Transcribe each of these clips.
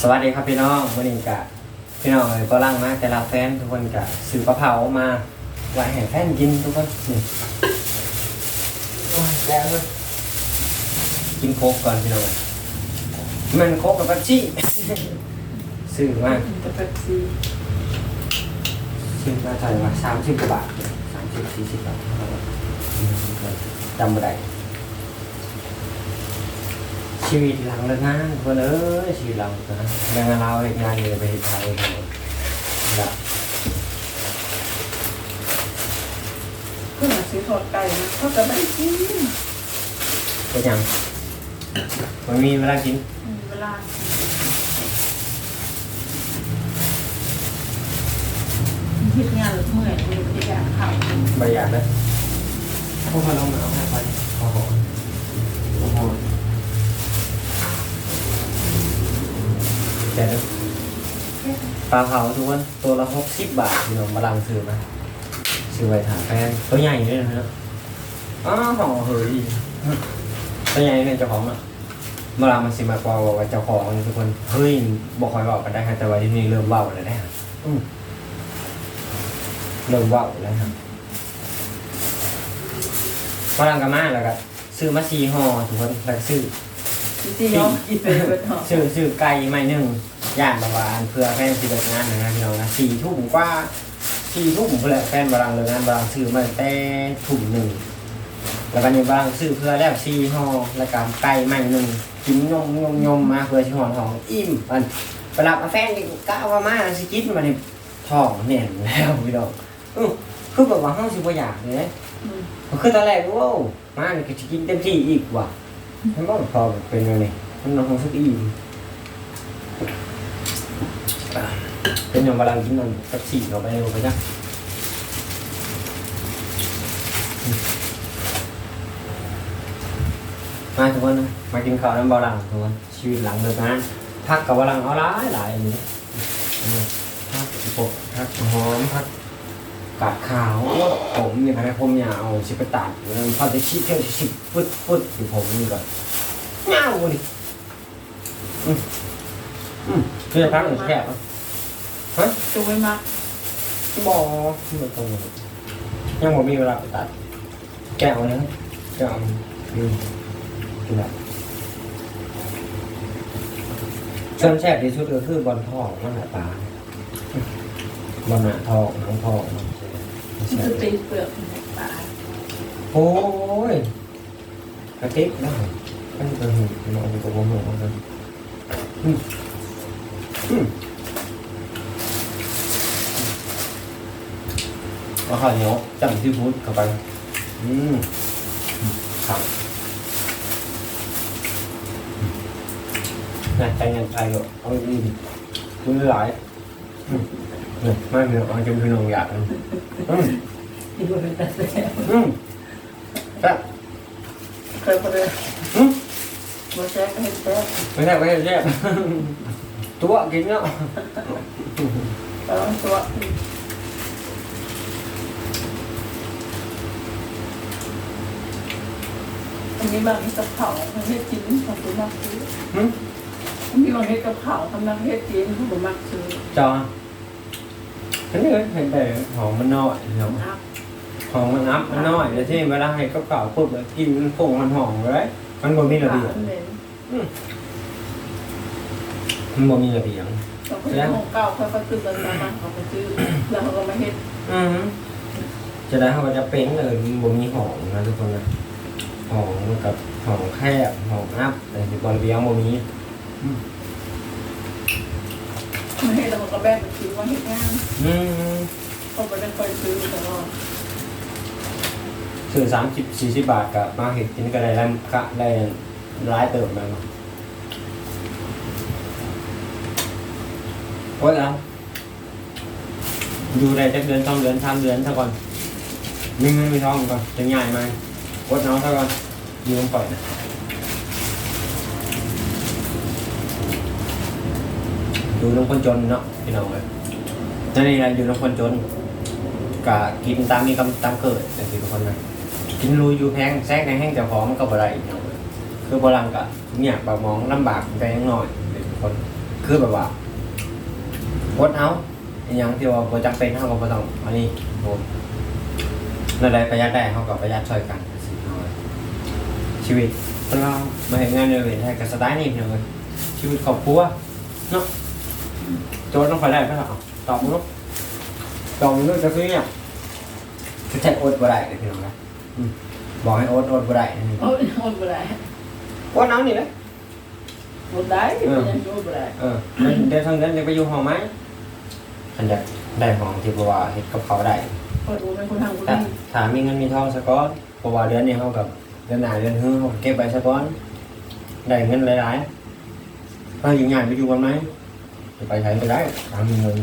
สวัสดีครับพี่น้องวันนี้กะพี่น้องเอ้ยก็ล่างมาแต่ละแฟนทุกคนกะซื้อกะเพรามาไว้ให้แฟนกินทุกคนนี่โอ้ยแย่เลยกินโคกก่อนพี่น้องมันโคกกับปัจจี้ซื้อมาจะเป็นซีซื้อมาเท่าไหร่วะสามสิบกว่าบาทสามสิบสี่สิบบาทจำไม่ได้ ชีวิตหลังเลิกงานทุกคนเอ้ยชีวิตหลังเลิกงานแรงงเราเฮ็ดงานอยู่ไปไทยนแล้วเพื่อนมาซื้อทอดไก่นะเขาจะไม่ได้กินก็ยังมันมีเวลากินมีเวลาคิดงานหรือเมื่อยมีบรรยากข่าวบริยากเลยพวกเขาลงมาเอาให้ไปโอ้โหโอ้โห แต่ละปลาเผาทุกคนตัวละหกสิบบาทพี่น้องมาลังซื้อมาซื้อไว้ถามแฟนตัวใหญ่ด้วยนะครับอ๋อของเฮ้ยตัวใหญ่เนี่ยเจ้าของอะมาลังมันสิมากว่าว่าเจ้าของนี่ทุกคนเฮ้ยบอกคอยบอกกันได้ครับแต่ว่าที่นี่เริ่มเบาแล้วนะอืมเริ่มเบาแล้วครับฝรั่งกามาแล้วก็ซื้อมาซีห่อทุกคนแล้วก็ซื้อ จริงๆยอมกินไปเป็นหอซื้อซื้อไก่ไม่หนึ่งย่างแบบว่าอันเพื่อแฟนสิเลิกงานนะพี่น้องนะสี่ทุ่มกว่าสี่ทุ่มเพื่อแฟนบารังเลิกงานบารังซื้อมาแต่ถุงหนึ่งแล้วก็ยังบารังซื้อเพื่อแล้วซีห่อแล้วก็ไก่ไม่หนึ่งกินนมนมนมมาเพื่อชิห่อท้องอิ่มมันไปรับมาแฟนนี่ก้าวว่ามาสิกินมาในท้องแน่นแล้วพี่น้องอื้อคือแบบว่าห้องสิบ่อยากเลยอืมคือตอนแรกว้าวมาเนี่ยก็จะกินเต็มที่อีกว่ะ มันบอกพอเป็นยังไงมันนอนของสุดอิ่มอะเป็นอย่างเวลากินนอนสักสี่เราไปเร็วไปจ้ะมาทุกคนนะมากินข้าวน้ำบาลังทุกคนชีวิตหลังเลิกงานพักกับบาลังเอาหลายหลายอย่างนี้พักปกพักหอมพัก กาดขาวผมเนี่ยนะผมเนี่ยเอาวสิบกระตัดแล้วพอจะชี้เที่ยวสิบฟุตฟุตอยู่ผมนี่ก่อนเงาดิอืมอืมเพื่อพักหนึ่งแค่ฮะจูไม่มากบอไม่ตรงยังผมมีเวลาไปตัด แก้วนะแก้วอืมกินแบบส่วนแซ่บที่สุดก็คือบอลทองมันแหละปลาบอลหนาทองน้องทอง มันมันจะตีเปลือกตายโอ้ยกระติกได้ตั้งแต่หุ่นนอนกับผมหัวกันอืมอืมเอาข้าวเหนียวจังที่พูดเข้าไป อืมครับงานใจงานใจก็เอาดีคุณหลาย อืมเนี่ย ไม่เพียงเอาจนพี่น้องอยากอืมอืมที่บริษัทแซ่บอืมแซ่บเคยพอเลยอืมบริษัทก็เห็นแซ่บไม่ใช่ไม่ใช่แซ่บตัวกินเนาะแล้วตัวอันนี้บางกับเผาทำให้กินทำตัวมากซื้อหึอันนี้บางเฮ็ดกับเผาทำนักเฮ็ดกินผู้บ่มักซื้อจอ อันนี้เห็นแต่หอมมันน้อยเนาะนับหอมมันนับมันน้อยแล้วที่เวลาให้กับเก่าปุ๊บแล้วกินมันฟงมันหอมเลยมันบ่มีระเบียบเหม็นมันบ่มีระเบียบเราก็จะของเก่าค่อยๆซื้อกันมาเขาไปซื้อแล้วเขาก็มาเฮ็ดอือฮึจะได้เขาก็จะเป็นเลยมันบ่มีหอมนะทุกคนนะหอมกับหอมแคบหอมอัพแต่ที่บอลเบียงบ่มีมาเฮ็ดแล้วเขาก็แบ่ง เป็นชิ้นว่าเฮ็ดงานอืมเขาไปได้ค่อยซื้อตลอดซื้อสามสิบสี่สิบบาทกับมาเห็ดกินก็ได้แล้วก็ได้ร้ายเติมมาโอ้ยแล้วอยู่ได้จักเดือนสองเดือนสามเดือนเท่าก่อนมีเงินมีทองก่อนจะง่ายไหมกดน้องเท่าก่อนอยู่ต้องปล่อยนะอยู่น้องคนจนเนาะพี่น้องเลย นั่นนี่แหละอยู่น้องคนจนกะกินตามมีกำตามเกิดแต่สิทุกคนนะกินรูอยู่แพงแซกในแห้งเจ้าขอมันก็บ่ได้อีกเนาะคือโบราณก็เนี่ยแบางมองลำบากแต่ยังน้อยเป็นคนคือแบบว่าอดเอาอย่างที่ว่าบ่จำเป็นเฮาก็บ่ต้องอันนี้โอ้นั่นใดประหยัดได้เฮาก็ประหยัดช่วยกันสิเอาไว้ชีวิตเรามาเห็นงานเดือนเห็นไทยกับสไตล์นี่เพียงเลยชีวิตครอบครัวเนาะโจทย์ต้องไปได้ไหมล่ะ ตอบมึงเนาะตอบมึงเนาะจะคือเนี่ยคือแท้อดบ่ได้เลยพี่น้องนะอืมบอกให้อดอดบ่ได้นี่โอ้ยโอ้ยบ่ได้อดเอานี่แหละบ่ได้เป็นยังโอ้ยบ่ได้เออมันเดินทางเดินจะไปอยู่ห้องไหมฉันจะได้ห้องที่บอกว่าเฮ็ดกับเขาได้เพราะว่าเป็นคนทางคนแต่นี้ถ้ามีเงินมีทองสะก้อนเพราะว่าเดือนนี้เขากับเดือนหน้าเดือนหื้อเขาเก็บไปสะก้อนได้เงินหลายๆถ้าอยู่งานไปอยู่กันไหมจะไปใช้ไปได้ถ้ามีเงิน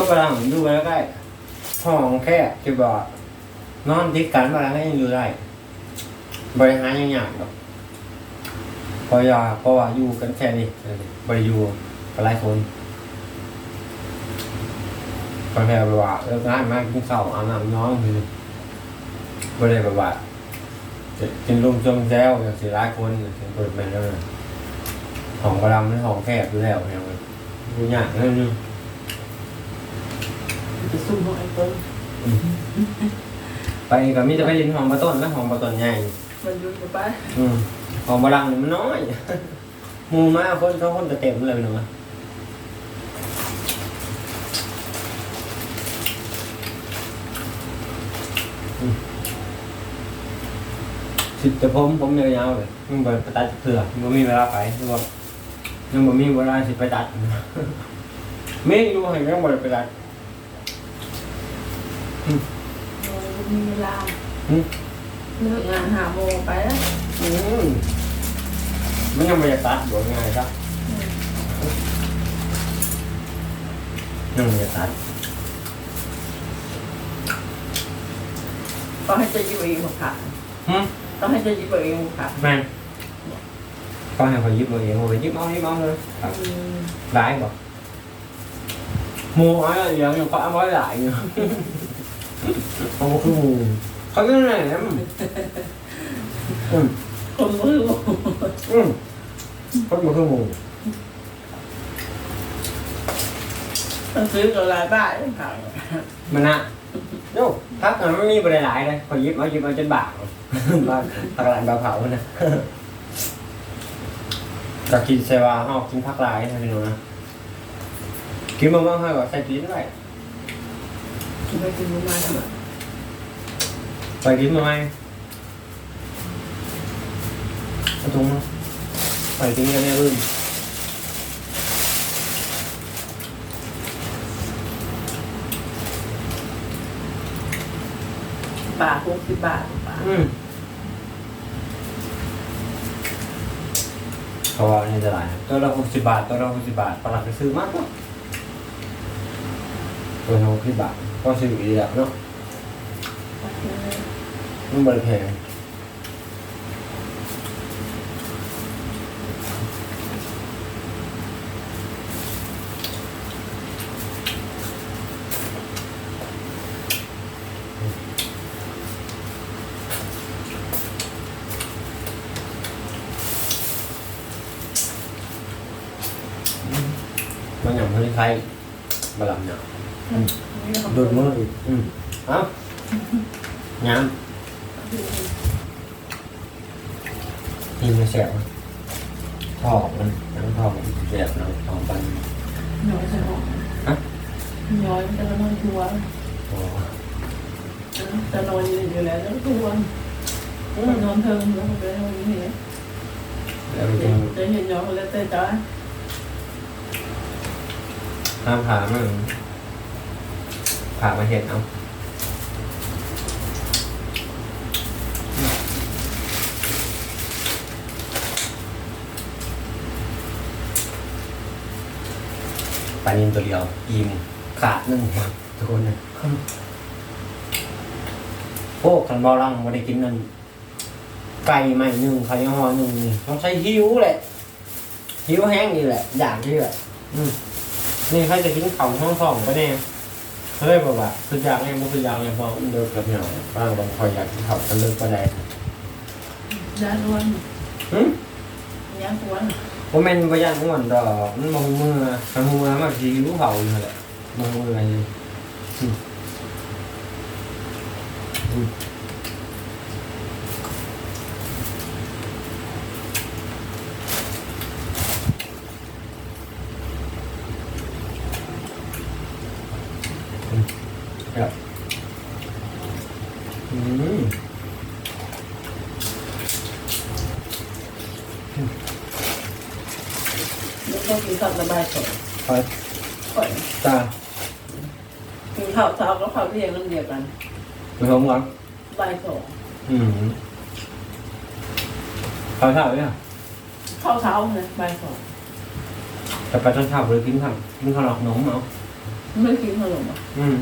ก็กำลังอยู่กันแล้วได้ห้องแค่ที่บอกนอนติดกันมาแล้วก็ยังอยู่ได้ บริหารยังยากหรอกพอยาเพราะว่าอยู่กันแค่นี้บริยูหลายคนก็แค่แบบว่าเลิกงานมากินข้าวอาบน้ำน้องคือบริแบบว่ากินลุมจมแซวอย่างสี่ร้ายคนอย่างเปิดแมนแล้วนะห้องกระดำนี่ห้องแคบอยู่แล้วอย่างเลยอยู่ยากนั่นนึ งจะซุ่มของไอ้เปิ้ลไปก็มีแต่ไปเรียนห้องประต้นและห้องประต้นใหญ่มันยุ่งกับป้าอืมของบาลังนี่มันน้อยหมูมาคนเขาคนจะเต็มเลยพี่น้องอะอืมสิแต่ผมผมยาวๆเลยมันไปตัดเถื่อมันมีเวลาไปหรือว่ายังบ่มีเวลาสิไปตัดไม่รู้ให้ยังบ่ได้ไปตัด มีเวลาอืมเลิกงานหาโมงไปแล้วอืมมันยังไม่ได้ตัดบอกง่ายครับยังไม่ได้ตัดต้องให้จะอยู่เองค่ะหึต้องให้จะอยู่เองค่ะแม่นก็ให้เขายิบเอาเองโอ้ยยิบเอายิบเอาเลยครับได้บ่หมูอ้อยอย่างอย่างเขาเอาไว้หลายอยู่เขาก็คือหมูเขาก็ไหนนะอืมคนมืออืมเขาก็คือหมูต้องซื้อกับหลายบ้านค่ะมันนะโย่พักมันไม่มีบริหลายเลยเขายิบเอายิบเอาจนบากบากตะกร้านบาเผานะก็กินเซวาห้ากินพักหลายนะพี่หนูนะกินมาบ้างให้ก่อนใส่กินด้วยกิน ไปกินมาทำไมไปกินมาไหมเอาตรงนะไปกินกันเนี่ยอื่นบาทหกสิบบาทบาทอืมเพราะว่านี่จะหลายนะตัวละหกสิบบาทตัวละหกสิบบาทประหลัดไปซื้อมากกว่าตัวละหกสิบบาท ก็ซื้ออีกแล้วเนาะมันบริแพงมันอย่างพื้นไทยบลังเนี่ ยดูดมืออีกอืมเอ้าย้ำนี่มันแสบมั้ยทอกมันทั้งทอกแสบเนาะทองปันน้อยจะนอนน้อยจะนอนทัวร์โอ้จะนอนอยู่แล้วจะทัวร์นอนเทิงแล้วไปนอนนี่แล้วจริงจะเห็นย้อนแล้วแต่จ้าห้ามผ่ามัน ผ่ามาเห็นเอาปลานินตัวเดียว อิ่มขาดนึ่งทุกคนนะโอ้ขันบอลังไม่ได้กินนั่นไก่ใหม่หนึ่งไข่ห่อหนึ่งนี่ต้องใช้หิวแหละหิวแห้งนี่แหละ อยากที่แหละ อืมนี่ใครจะกินเข่าห้องสองก็แน่ เฮ้ยบอกว่าคืออยากไงมันคืออยากไงพอเลิกกับเหงาบ้างบางคอยอยากกินเข่าวก็เลิกก็ได้ยาล้วนหึยาล้วนผมเป็นพยานม่วนดอกมันมองมือมันมือมากทีรู้เผาอยู่แหละมองมืออะไรอืมอืมอืมครับอืม แล้วก็กินข้าวระบาย สดคอยก่อนตากินข้าวเช้ากับข้าวเที่ยงนั่นเดียวกันไปพร้อมกันบ่ายสองอืมข้าวเช้าเนี่ยข้าวเช้าเลยบ่ายสองแต่ไปตอนเช้าเลยกินข้าวกินข้าวหลอกนมเอาไม่กินขนมอะอืม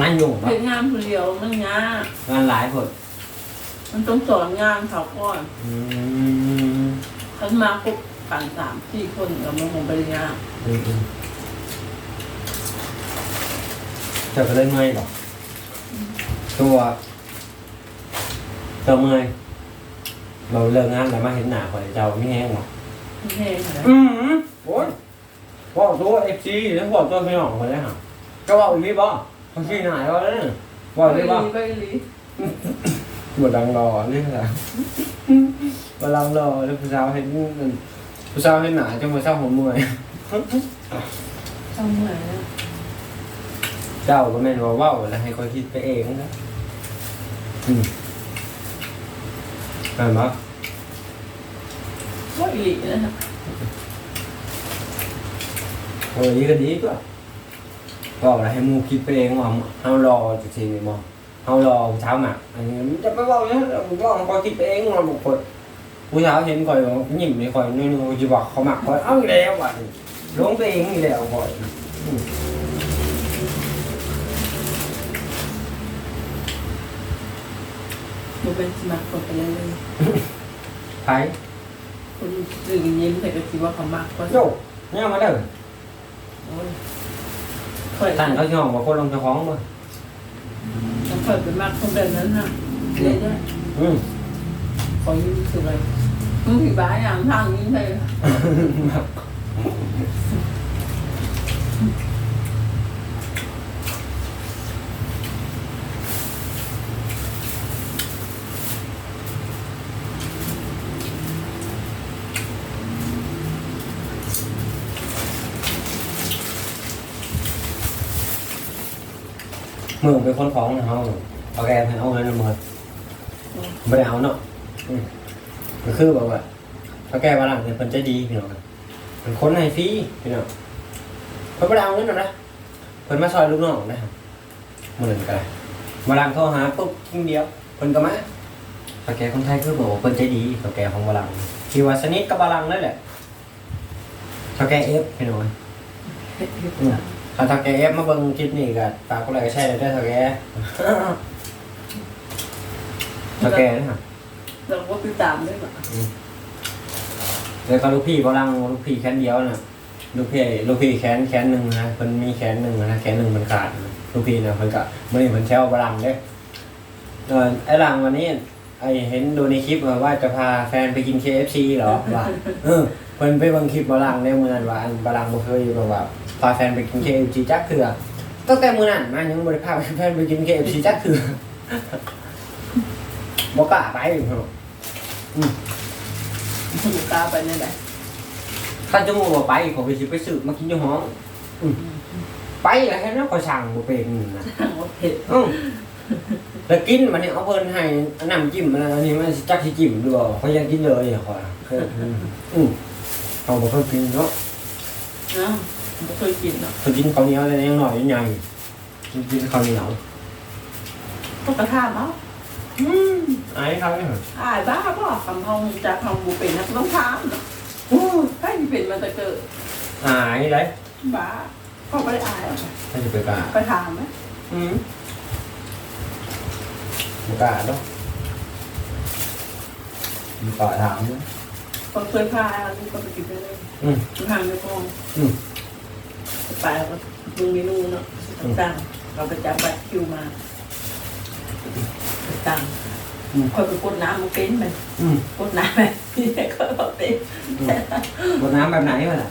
งานยุ่งปะเป็นงานคนเดียวนั่งงานงานหลายคนมันต้องสอนงานเขาก่อนอืมฉันมาปุ๊บ กันสามสี่คนกับมาผมปริญญาอืมอืมจะไปเล่นเมื่อยหรอตัวตัวเมื่อยเราเลิกงานแล้วมาเห็นหน้าคนเจ้าไม่แห้งหรอกพี่เท่ค่ะอืมโอ้ยว่าตัวเอฟซีแล้วบอกตัวไม่ออกมาเลยฮะก็ว่าอีกทีบ่เขาชี้หน้าว่าเลยว่าไปอีกทีบ่ลีไปลีบดังรอนี่แหละบดังรอแล้วผู้สาวเห็น ผู้สาวเห็นหนาจังมาเศร้าหัวเมื่อยทำเหมือนเจ้าก็แม่นว่าเว้าแล้วให้คอยคิดไปเองนะอืมเห็นปะก็อีกนะครับโอ้ยก็ดีกว่าก็แล้วให้หมูคิดไปเองว่าเฮารอจะทีนี่มองเฮารอผู้สาวหมักอันนี้มันจะไปเว้าเนี่ยเว้าคอยคิดไปเองว่าบุคคล ผู้สาวเห็นคอยยิ้มเลยคอยนู่นๆจะบอกเขาหมักคอยเอ้าอีกแล้วว่ะลงไปเองอีกแล้วคอยมันเป็นสมัครคนไปเลยไผ่คนสื่อยิ้มแต่ก็คิดว่าเขามากก็โยเนี่ยมาเด้อโอ้ยเคยท่านเขาชอบว่าคนลงเจ้าของบ่ต้องเคยเป็นมากคนเดินนั้นฮะเรื่อยอืมๆขอยิ้มสุดเลย มึงผีบ้าอย่างทางยิ้เลย มือเป็นคนของนะเฮาเอาแกให้เอาเงินมาหมดไม่ได้เอาเนาะ ก็คือแบบว่าเอาแกมาหลังเป็นคนใจดีพี่น้องเป็นคนให้ฟรีพี่น้องเพิ่นไม่ได้เอาเงินหรอกนะเพิ่นมาซอยลูกน้องนะครับเหมือนกันมาหลังเขาหาปุ๊บทิ้งเดียวเพิ่นก็มาเอาแกคนไทยคือบอกว่าเพิ่นใจดีเอาแกของบาลังที่ว่าสนิทกับบาลังนั่นแหละเอาแกเอฟพี่น้องถ้าถ้าแกเอฟมาเบิ่งคลิปนี้ก็ฝากก็เลยก็ใช่เลยเด้อถ้าแกถ้าแกนะฮะ เราก็ติดตามด้วยมั้ยแล้วก็ลูกพี่บอลังลูกพี่แขนเดียวนะลูกพี่ลูกพี่แขนแขนหนึ่งนะมันมีแขนหนึ่งนะแขนหนึ่งมันขาดนะลูกพี่เนี่ยมันก็มันนี่มันแชวบอลังเด้อเออไอ้หลังวันนี้ ไอเห็นดูในคลิปว่าจะพาแฟนไปกิน KFC เหรอว่าเออเพิ่นไปบิ่งคลิปบอลังในมือนั้นว่าอันบอลังบ่เคยแบบว่าพาแฟนไปกิน KFC จักเถื่อตั้งแต่มือนั้นมายังบ่ได้พาแฟนไปกิน KFC จักเถื่อบ่กล้าไปเน ลูกตาไปนี่แหละถ้าจะมูว่าไปขอไปสิไปซื้อมากินอยู่ห้องไปแล้วแค่นั้นก็สั่งบ่เป็นนะทางว่าเผ็ดอืมแล้วกินมันเนี่ยเอาเพิ่นให้น้ำจิ้มอันอันนี้มันสิจักสิจิ้มดูบ่เขายังกินเลยอะขอยอือเขาบ่เคยกินเนาะนะไม่เคยกินเนาะเคยกินข้าวเหนียวแต่ยังหน่อยยังใหญ่กินข้าวเหนียวก็กระทาเนาะ อืมอายเขาเนี่ยอายบ้าป่ะคำทองจะทำบุเป็นนักต้องทามเนาะถ้าเป็นมันจะเกิดอายเลยบ้าก็ไม่ได้อายหรอกถ้าจะไปกล้าไปถามไหมอืมบ่กล้าเนาะมีต่อถามเนาะคนเคยพาลูกก็ไปกินได้เลยอืมทางไม่พองอืมไปแล้วก็ลุงนี่นู่นเนาะต่างเราไปจับบัตรคิวมา ต่างอืมคอยไปกดน้ำมันเป็นมันอืมกดน้ำมันพี่ก็บอกเป็นบนน้ำแบบไหนวะล่ะ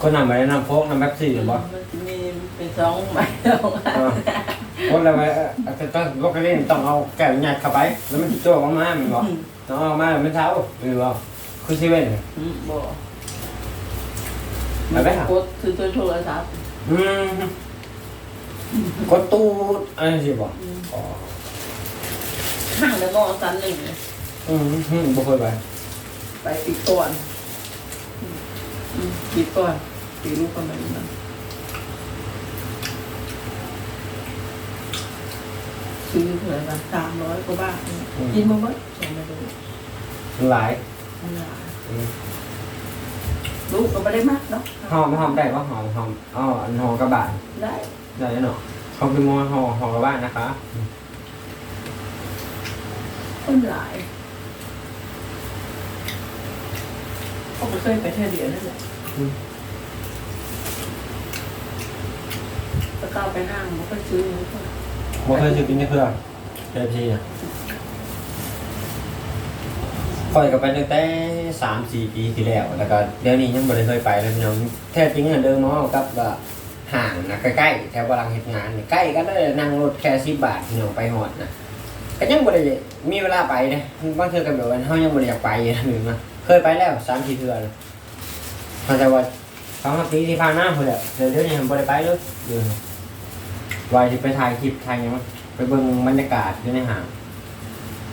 ก็นำไปน้ำโฟกน้ำแบบสี่หรือเปล่ามันจะมีเป็นสองใบสองอันคนละไปแต่ต้องปกติต้องเอาแก้วยัดเข้าไป แล้วมันจะโจ้ออกมามันบอกต้องเอามาแล้วมันเท้าหรือเปล่าคือซีเว่นอืมบอกไปไหมครับกดคือตัวโทรศัพท์อืมกดตู้อะไรสิบอกอืมอ๋อ ห่างแล้วมองสันหนึ่งเลยอืมอืมบ่เคยไปไปปิดก่อนอืมอืมปิดก่อนปิดลูกกันไปมันซื้อเท่าไหร่บ้างสามร้อยกว่าบาทกินมาเมื่อสองมาดูมันหลายมันหลายอืมลูกก็ไม่ได้มากเนาะหอมหอมได้ปะหอมหอมอ๋ออันหอมกระบาดได้ ได้เนาะ เขาเป็นมอหอหอกระบาดนะคะ คนหลายเขาไม่เคยไปเที่ยวเดียวนั่นแหละตะก้าไปห้างมันก็ซื้อมันก็บ่เคยซื้อกินในเครื่องเจ็บทีอะคอยกับไปตั้งแต่สามสี่ปีที่แล้ว แล้วก็เดี๋ยวนี้ยังบ่ได้เคยไปเลยพี่น้องแท้จริงอะเดิมเนาะกับว่า ห่างนะใกล้ๆแถวบรังเฮ็ดงานนี่ใกล้กันเลยนั่งรถแค่สิบบาทพี่น้องไปหอดนะก็ยังบ่ได้มีเวลาไปนะบางเทื่อก็แบบว่าเฮายังบ่ได้อยากไปนะหรือมาเคยไปแล้วสามสี่เทื่อแล้วเข้าใจว่าสองสามปีที่ผ่านมาพุ่นแหละเดี๋ยวเดี๋ยวนี้ผมบ่ได้ไปเลยเดี๋ยววายสิไปถ่ายคลิปถ่ายหยังมาไปเบิ่งบรรยากาศอยู่ในห้าง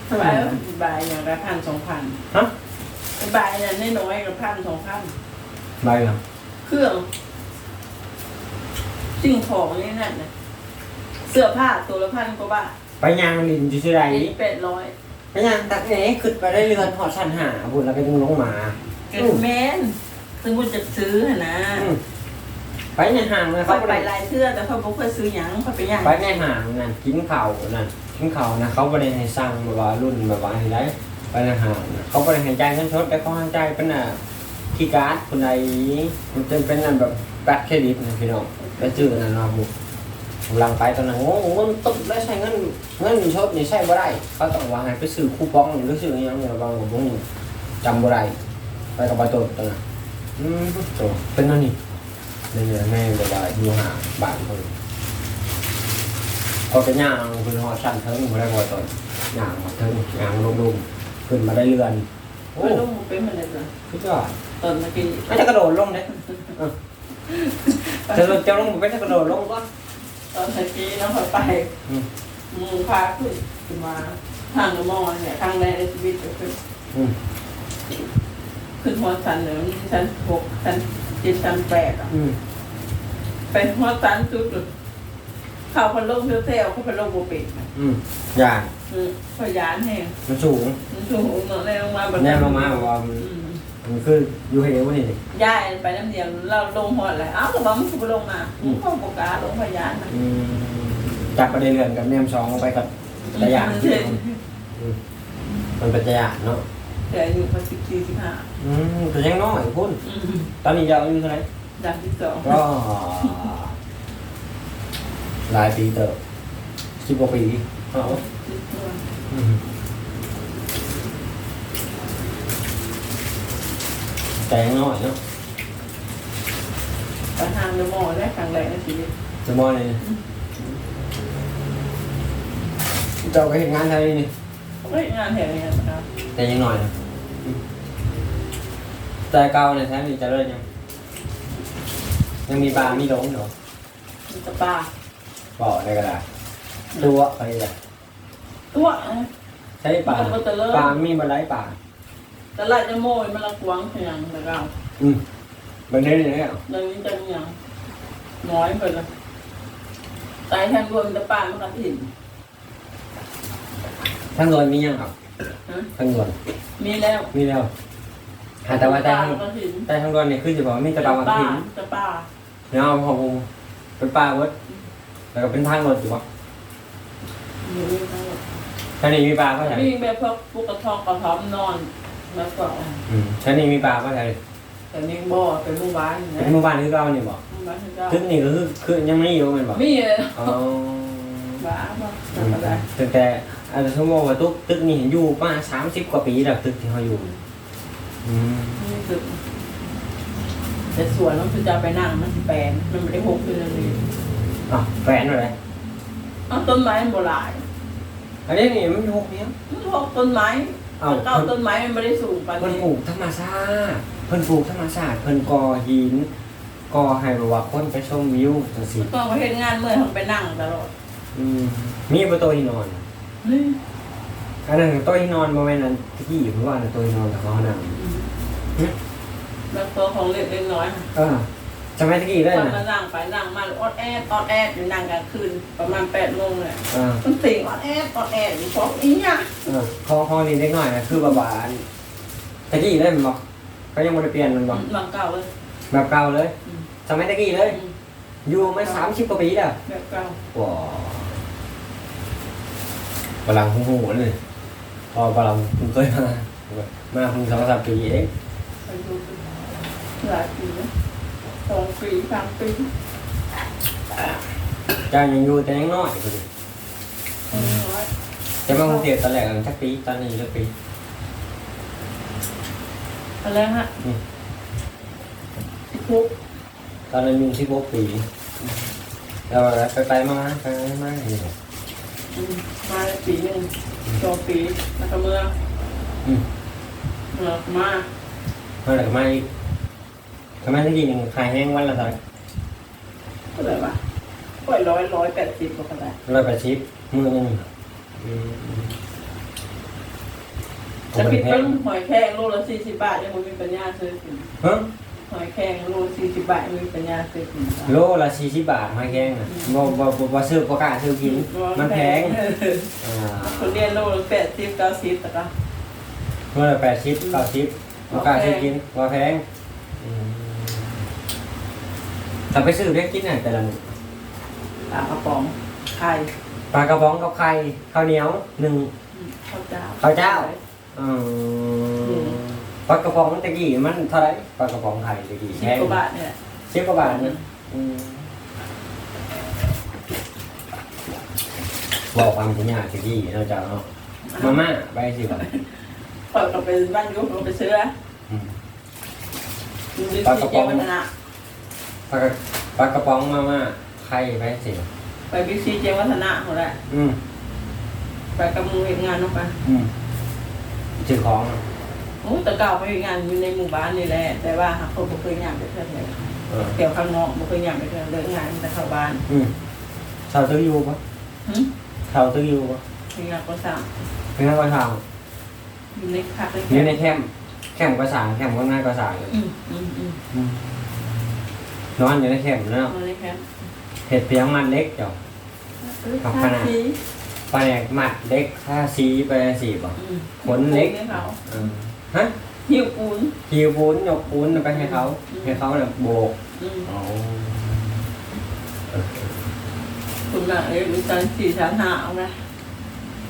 สบายบายอย่างละพันสองพันฮะบายอย่างน้อยๆก็พันสองพันไปเหรอเครื่อง สิ่งของนี่นั่นนะเสื้อผ้าตัวละพันกว่าบาทไปยางลินอยู่ที่ใดอันนี้เป็ดร้อยไปยางตักเอ๋ขึ้นไปได้เรือนหอดชั้นหาบุญแล้วก็ยังลงมาเกิดแมนซึ่งคุณจะซื้อหั่นนะอืมไปในห้างเลยเขาเขาไปไปลายเสื้อแต่เขาบอกเคยซื้อหยังเขาไปหยังไปในห้างนั่นกินข้าวนั่นกินข้าวนะเขาไม่ได้ให้สั่งแบบว่ารุ่นแบบว่าอะไรไปในห้างน่ะเขาไม่ได้ให้จ่ายเงินสดแต่เขาให้จ่ายเป็นอะคีย์การ์ดคนใดมันจะเป็นนั่นแบบบัตรเครดิตนะพี่น้อง ไปจื้อนั่นเนาะบุกำลังไปตอนนั้นโอ้โหเงินตึ๊บแล้วใช้เงินเงินชดนี่ใช้บ่ได้เขาต้องว่าให้ไปซื้อคูปองหรือซื้ออหยังเนี่ยบางของพวกนี้จำบ่ได้ไปกับใบตัวตอนนั้นอืมโตเป็นนั่นนี่นี่แม่แบบว่าอยู่ห่างบ้านเพิ่นเขาจะย่างเพิ่นฮอดชั้นเทิงบ่ได้บ่ตอนย่างมาเทิงย่างลงๆขึ้นมาได้เรือนโอ้ไม่ต้องเป็นมันเลยจ้ะสุดยอดตอนเมื่อกี้ไม่จะกระโดดลงเด้เออ จะลงจะลงบ่เป็นจะกระโดดลงก็ตอนเมื่อกี้น้องเขาไปอืมมึงพาขึ้นขึ้นมาทางละมอเนี่ยทางแรกในชีวิตก็คืออืมขึ้นหัวสันเหนือชั้นหกชั้นเจ็ดชั้นแปดอะอืมเป็นหัวสันสุดเลยเข้าพันลมเที่ยวเที่ยวเขาพันลมโบปิดอืมอย่างอืมพยานแห้งมันสูงมันชูหัวเงาะแรงลงมาแบบแนมลงมาแบบว่า มันอืมมันคืออยู่ให้เอวนี่ดิย่ายไปน้ำเดียวเราลงหอดเลยอ้าวแต่ว่ามันคือลงมาเขาบอกกล้าลงพยานนะอืมจับประเด็นเรือนกับแนมสองลงไปกับระยะเช่นมันเป็นระยะเนาะแต่อายู่เขาสิบสี่สิบห้าอืมแต่ยังน้อยพุ่นอืมตอนนี้ยาวอายุเท่าไหร่ดังที่สองก็หลายปีเติบสิบกว่าปีเอาสิบตัวอืม แต่ยังน้อยเนาะไปทางเดอะมอลล์ได้ครั้งแรกในชีวิตจะมอยเลยเจ้าก็เห็นงานไทยนี่เฮ้ยงานแถวนี้นะครับแต่ยังน้อยนะแต่เก่าในแท้นี่จะเลิศยัง ยังมีปลามีหลงเหรอมีแตะปลาบอกในกระดาษตัวไปเลยตัวนะ ใช้ปลามันก็จะเลิศปลามีบันไดปลา แต่ละจะโมยมันละกวางเพียงแต่เราอืมบันไดนี่เนี่ยเรื่องนี้จะมีอย่างน้อยไปเลยตายแทนรวมแต่ปลามันก็ถิ่นทั้งเงินมียังครับฮะทั้งเงินมีแล้วมีแล้วหาแต่ว่าแต่ปลาทั้งมันก็ถิ่นแต่ทั้งเงินเนี่ยคือจะบอกว่ามีแต่ปลาวันทิ้งแต่ปลาเนาะพอผมเป็นปลาเวิร์ดแล้วก็เป็นทางเงินอยู่ปะมีทั้งหมดท่านี้มีปลาก็ใช่มีแบบพวกพวกกระทองกระท้อมนอน แล้วก็อืมท่านี้มีปลาก็ใช่แต่เลี้ยงบ่อเป็นหมู่บ้านนะเป็นหมู่บ้านที่เราเนี่ยบอกหมู่บ้านที่เจ้าทึกนี่ก็คือคือยังไม่อยู่แมันบอกมีเลยอ๋อบ้าบ่อืทำมอะไรตั้งแต่อาจจะสมมติว่าตึกตึกนี่อยู่มาสามสิบกว่าปีแล้วตึกที่เขาอยู่อืมนี่คือแต่สวนมันคือจะเอาไปนั่งมันสิแปลนมันไม่ได้หกเลยเลยอะแฟนอะไรเอาต้นไม้โบราณอันนี้นี่มันหกเนี้ยมันหกต้นไม้ เอาเก้าต้นไม้มันไม่ได้สูงปานเพิ่นนี้ปลูกธรรมชาติเพิ่นปลูกธรรมชาติเพิ่นก่อหินก่อให้แบบว่าคนไปชมวิวจังซี่ต้องไปเห็นงานเมื่อยทำไปนั่งตลอดอืมมีประตูที่นอน นี่อันนั้นโต๊ะที่นอนบ่แม่นอันที่ผมว่าอันนั้นโต๊ะที่นอนแต่เขานั่งแล้วตัวของเล็กเล็กน้อยค่ะเออ สมัยตะกี้ได้ตอนนะ มานั่งไปนั่งมาออดแอดออดแอดอยู่นั่งกลางคืนประมาณแปดโมงเลยเออมันเสียงออดแอดออดแอดอยู่เพราะอีเนี่ยเออห้องห้องนี้เล็กน้อยนะคือแบบว่าอันตะกี้ได้มันบ่ก็ยังบ่ได้เปลี่ยนมันบ่บางเก่าเลย แบบเก่าเลยอืม สมัยตะกี้เลยอยู่มา30กว่าปีแล้วแบบเก่าว้าพลังหูหูเลยพอพลังเพิ่งเคยมามาเพิ่งสองสามปีเอง ไปดูหลายปีนะ สองปีสามปีเจ้ายังอยู่แต่ยังน้อยพอดีน้อยจะมากรุงเทพตอนแรกกันสักปีตอนนี้สักปีอะไรฮะอืมคุกตอนนั้นอายุสิบหกปีแล้วไปไปๆมาๆไปๆมาๆอย่างนี้อืมมาปีหนึ่งสองปีแล้วก็เมื่ออืม เมื่อมา มาแล้วก็มาอีกทำไมตะกี้หนึ่งขายแห้งวันละเท่าไหร่ก็เลยวะปล่อยร้อยร้อยแปดสิบก็ได้ร้อยแปดสิบมือหนึงอืมจะปิดเป็นหอยแครงโลละสี่สิบบาทยังไม่มีปัญญาซื้อกินฮะหอยแครงโลสี่สิบบาทยังไม่มีปัญญาซื้อกินโลละสี่สิบบาทมาแกงน่ะบ่บ่บ่บ่ซื้อบ่กล้าซื้อกินมันแพงอ่าคนเรียนโลละแปดสิบเก้าสิบแต่ก็โลละแปดสิบเก้าสิบบ่กล้าซื้อกินบ่แพงอืม ถ้าไปซื้อเรียกกินไหนแต่ละมื้อปลากระป๋องไข่ปลากระป๋องกับไข่ข้าวเหนียวหนึ่ง ข้าวเจ้าข้าวเจ้าอืมปลากระป๋องตะกี้มันเท่าไหรปลากระป๋องไข่ตะกี้สิแพบงกว่าบาทเนี่ยสิบกว่าบาทนะอืมบอกความจริงอะตะกี้เราจะเนาะมาม่าใบสิบบาทเปิดก็เป็นบ้านยุคเราไปซื้ออืมดูดิสีเจียววัฒนะ ปลากระปลากระป๋องมาม่าไข่ใบสิบบาทไปบิ๊กซีเจียววัฒนะหมดแหละอืมไปกับมือเห็นงานลงไปอืมจือของอะโอ้แต่เก่าไปเห็นงานอยู่ในหมู่บ้านนี่แหละ แต่ว่าหากคนบ่เคยงานไปเท่าไหร่เออเกี่ยวข้างนอกบ่เคยงานไปเท่าไหร่งานแต่เข้าบ้านอืมเสาตื้ออยู่ปะหึเสาตื้ออยู่ปะมีงานก็สั่งเป็นไงก็ทางอยู่ในคักเลยอยู่ในแคมป์แคมป์ก็สร้างแคมป์ก็น่าก็สร้างเลยอืมอืมอืม นอนอยู่ในแคมป์เนาะเอาเลยครับเห็ดเพียงมันเล็กเจ้าครับขนาด สีไปแหกมัดเล็กค่าซีไปสีบ่อืมขนเล็กให้เขาเออฮะหิวปูนหิวปูนยกปูนไปให้เขา อืม ให้เขาเนี่ยโบกอืมอ๋อคุณน่ะเอ้ยมีการสี่ชั้นหาเอาไหม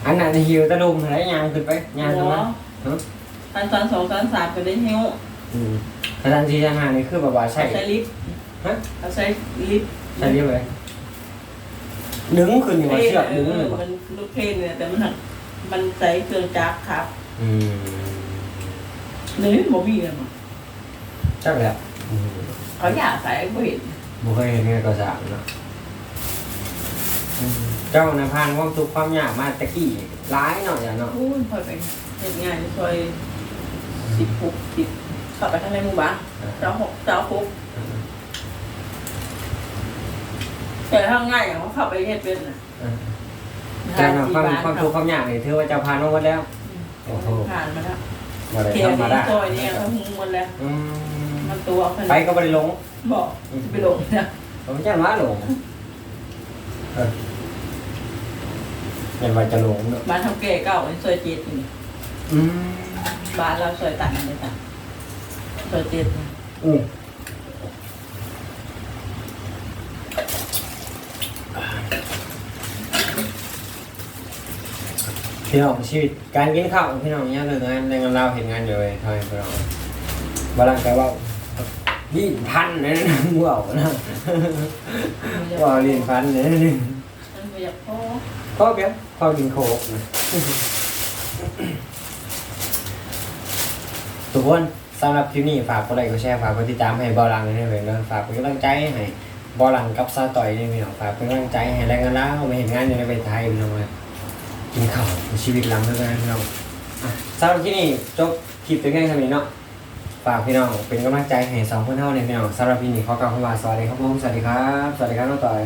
อันนั้นหิวตะลุมอะไรยางขึ้นไปยางขึ้นมาฮะชั้นชั้นสองชั้นสามก็ได้หิวอืมแต่ทันทีทหารนี่คือแบบว่าใช่เอาใช้ลิฟต์ ฮะเอาใช้ลิฟต์ใช่เรียกว่าดึงขึ้นอยู่ว่าเชือกดึงเอเลอยบ่มันลูกเพลนเนี่ยแต่มันหักมันใช้เครื่องจักรครับอืมเนื้อบ่มีเลยมั้งจักแล้วอืมเขาอยากใส่บ่เห็นบ่เคยเห็นไงก็สร้างเนาะอืมเจ้านะพานความทุกข์ความยากมาตะกี้ร้ายหน่อยอะเนาะพูดพอไปเห็นงานช่วยสิบหกสิบเข้าไปข้างในหมู่บ้านเจ้าหกเจ้าหก แต่ถ้าง่ายอย่างว่าเข้าไปเฮ็ดเป็นน่ะเจ้านะความความทุกข์ความยากนี่ถือว่าเจ้าพานมาหมดแล้ว โอ้โห ผ่านมาแล้วบ่ได้เทียธรรมนี้ดาซอยเนี่ยเขาหูหมดแล้ว อืมมันตัวเอาไปก็บ่ได้ลงบอกจะไปลงนะผมจะว่าลงเออเป็นว่าจะลงเนาะบ้านทำแก่เก่าในซอยเจ็ดนี่อืมบ้านเราซอยตัดเลยตัดซอยเจ็ดนี่ อืม พี่น้องชีวิตการกินข้าวของพี่น้องเนี่ยเลยงานในงานเราเห็นงานอยู่เลยทำไมพี่น้องบาลังกะว่ายี่พันเลยนะว้าวนะว้าวลีนพันเลยนะมันบ่อยากพอก็เพียงพพ่อกินโค้กทุกคนสำหรับคลิปนี้ฝากกดไลค์กดแชร์ฝากกดติดตามให้บอลังด้วยเพื่อนเนอะฝากเป็นกำลังใจให้บอลังกับซาต่อยนี่พี่น้องฝากเป็นกำลังใจให้แรงงานล้าวมาเห็นงานอยู่ในประเทศไทยพี่น้องเลย กินข้าวชีวิตหลังเลิกงานพี่น้องอะสำหรับที่นี่จบคลิปตัวแค่นี้เนาะฝากพี่น้องเป็นกำลังใจให้สองคนเท่าในพี่น้องสำหรับพี่นี่ขอกล่าวคำว่าสวัสดีครับผมสวัสดีครับ สวัสดีครับน้องต่อย